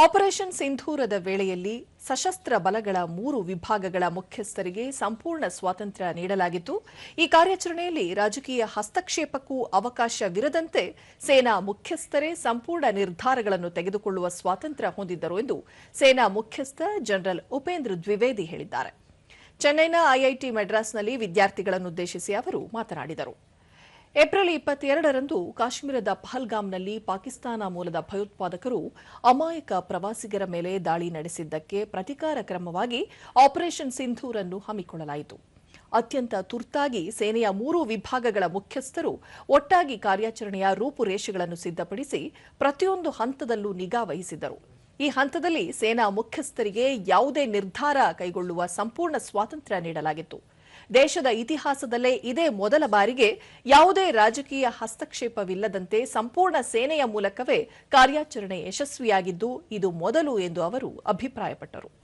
Operation ಸಿಂಧೂರದ ವೇಳೆಯಲ್ಲಿ ಸಶಸ್ತ್ರ ಬಲಗಳ ಮೂರು ವಿಭಾಗಗಳ ಮುಖ್ಯಸ್ಥರಿಗೆ ಸಂಪೂರ್ಣ ಸ್ವಾತಂತ್ರ್ಯ ನೀಡಲಾಗಿತ್ತು. ಈ ಕಾರ್ಯಾಚರಣೆಯಲ್ಲಿ ರಾಜಕೀಯ ಹಸ್ತಕ್ಷೇಪಕ್ಕೂ ಅವಕಾಶವಿರದಂತೆ ಸೇನಾ ಮುಖ್ಯಸ್ಥರೇ ಸಂಪೂರ್ಣ ನಿರ್ಧಾರಗಳನ್ನು ತೆಗೆದುಕೊಳ್ಳುವ ಸ್ವಾತಂತ್ರ್ಯ ಹೊಂದಿದ್ದರು ಎಂದು ಸೇನಾ ಮುಖ್ಯಸ್ಥ ಜನರಲ್ ಉಪೇಂದ್ರ ದ್ವಿವೇದಿ ಹೇಳಿದ್ದಾರೆ. ಚೆನ್ನೈನ ಐಐಟಿ ಮೆಡ್ರಾಸ್ನಲ್ಲಿ ವಿದ್ಯಾರ್ಥಿಗಳನ್ನುದ್ದೇಶಿಸಿ ಅವರು ಮಾತನಾಡಿದರು. ಏಪ್ರಿಲ್ ಇಪ್ಪತ್ತೆರಡರಂದು ಕಾಶ್ಮೀರದ ಪಹಲ್ಗಾಮ್ನಲ್ಲಿ ಪಾಕಿಸ್ತಾನ ಮೂಲದ ಭಯೋತ್ಪಾದಕರು ಅಮಾಯಕ ಪ್ರವಾಸಿಗರ ಮೇಲೆ ದಾಳಿ ನಡೆಸಿದ್ದಕ್ಕೆ ಪ್ರತಿಕಾರ ಕ್ರಮವಾಗಿ ಆಪರೇಷನ್ ಸಿಂಧೂರನ್ನು ಹಮ್ಮಿಕೊಳ್ಳಲಾಯಿತು. ಅತ್ಯಂತ ತುರ್ತಾಗಿ ಸೇನೆಯ ಮೂರು ವಿಭಾಗಗಳ ಮುಖ್ಯಸ್ಥರು ಒಟ್ಟಾಗಿ ಕಾರ್ಯಾಚರಣೆಯ ರೂಪುರೇಷೆಗಳನ್ನು ಸಿದ್ಧಪಡಿಸಿ ಪ್ರತಿಯೊಂದು ಹಂತದಲ್ಲೂ ನಿಗಾ ವಹಿಸಿದ್ದರು. ಈ ಹಂತದಲ್ಲಿ ಸೇನಾ ಮುಖ್ಯಸ್ಥರಿಗೆ ಯಾವುದೇ ನಿರ್ಧಾರ ಕೈಗೊಳ್ಳುವ ಸಂಪೂರ್ಣ ಸ್ವಾತಂತ್ರ್ಯ ನೀಡಲಾಗಿತ್ತು. ದೇಶದ ಇತಿಹಾಸದಲ್ಲೇ ಇದೇ ಮೊದಲ ಬಾರಿಗೆ ಯಾವುದೇ ರಾಜಕೀಯ ಹಸ್ತಕ್ಷೇಪವಿಲ್ಲದಂತೆ ಸಂಪೂರ್ಣ ಸೇನೆಯ ಮೂಲಕವೇ ಕಾರ್ಯಾಚರಣೆ ಯಶಸ್ವಿಯಾಗಿದ್ದು ಇದು ಮೊದಲು ಎಂದು ಅವರು ಅಭಿಪ್ರಾಯಪಟ್ಟರು.